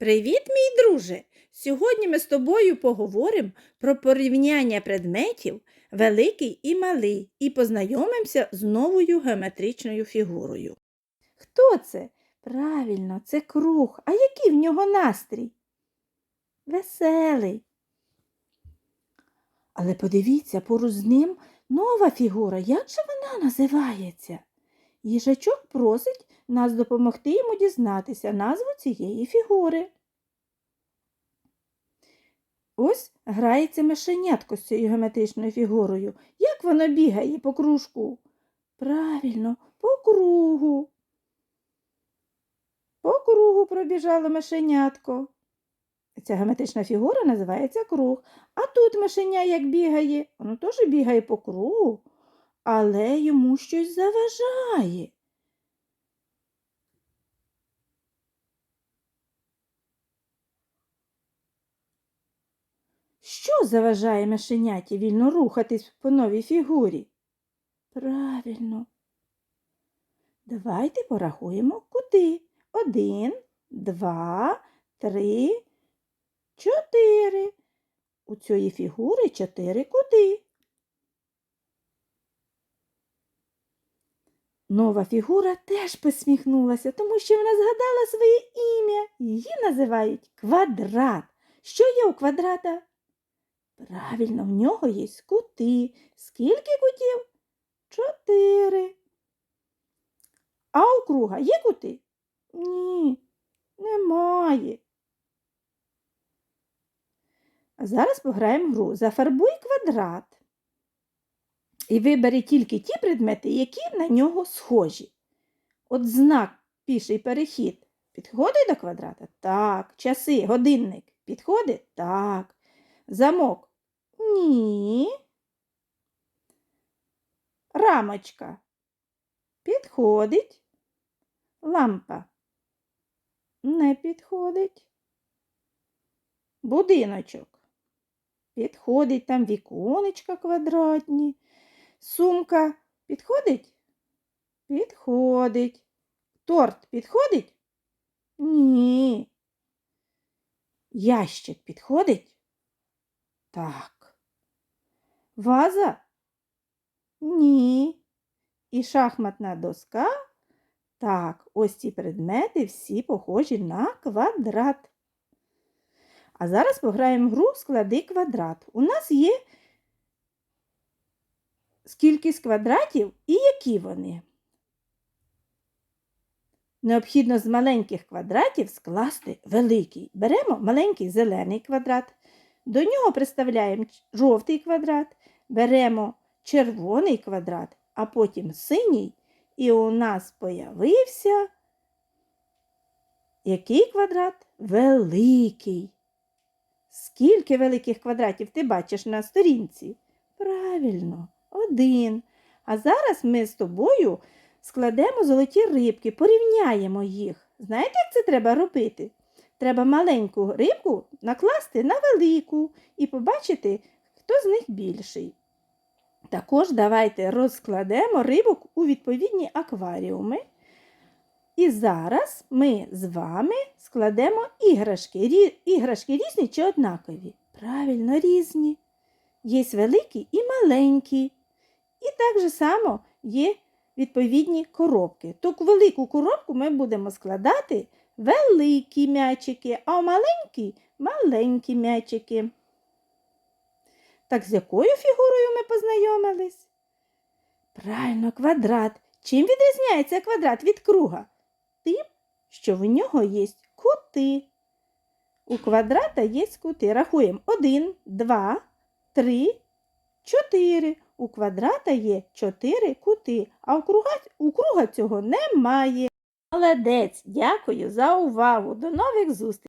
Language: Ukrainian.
Привіт, мій друже! Сьогодні ми з тобою поговоримо про порівняння предметів великий і малий і познайомимося з новою геометричною фігурою. Хто це? Правильно, це круг. А який в нього настрій? Веселий. Але подивіться, поруч з ним нова фігура. Як же вона називається? Їжачок просить нас допомогти йому дізнатися назву цієї фігури. Ось грається мишенятко з цією геометричною фігурою. Як воно бігає по кружку? Правильно, по кругу. По кругу пробіжало мишенятко. Ця геометрична фігура називається круг. А тут мишеня як бігає, воно теж бігає по кругу, але йому щось заважає. Що заважає мишеняті вільно рухатись по новій фігурі? Правильно. Давайте порахуємо кути. Один, два, три, чотири. У цієї фігури чотири кути. Нова фігура теж посміхнулася, тому що вона згадала своє ім'я. Її називають квадрат. Що є у квадрата? Правильно, в нього є кути. Скільки кутів? Чотири. А у круга є кути? Ні, немає. А зараз пограємо гру. Зафарбуй квадрат. І вибери тільки ті предмети, які на нього схожі. От знак піший перехід підходить до квадрата? Так. Часи, годинник підходить? Так. Замок? Ні. Рамочка підходить. Лампа не підходить. Будиночок підходить, там віконечка квадратні. Сумка підходить? Підходить. Торт підходить? Ні. Ящик підходить? Так. Ваза? Ні. І шахматна доска? Так, ось ці предмети всі похожі на квадрат. А зараз пограємо в гру склади квадрат. У нас є кількість квадратів і які вони. Необхідно з маленьких квадратів скласти великий. Беремо маленький зелений квадрат, до нього приставляємо жовтий квадрат, беремо червоний квадрат, а потім синій, і у нас появився який квадрат? Великий. Скільки великих квадратів ти бачиш на сторінці? Правильно, один. А зараз ми з тобою складемо золоті рибки, порівняємо їх. Знаєте, як це треба робити? Треба маленьку рибку накласти на велику і побачити, хто з них більший. Також давайте розкладемо рибок у відповідні акваріуми. І зараз ми з вами складемо іграшки. Рі... Іграшки різні чи однакові? Правильно, різні. Є великі і маленькі. І так же само є відповідні коробки. Ту велику коробку ми будемо складати великі м'ячики, а маленькі маленькі м'ячики. Так з якою фігурою ми познайомились? Правильно, квадрат. Чим відрізняється квадрат від круга? Тим, що в нього є кути. У квадрата є кути. Рахуємо 1, 2, 3, 4. У квадрата є 4 кути, а у круга, у круга цього немає. Молодець, дякую за увагу. До нових зустрічей!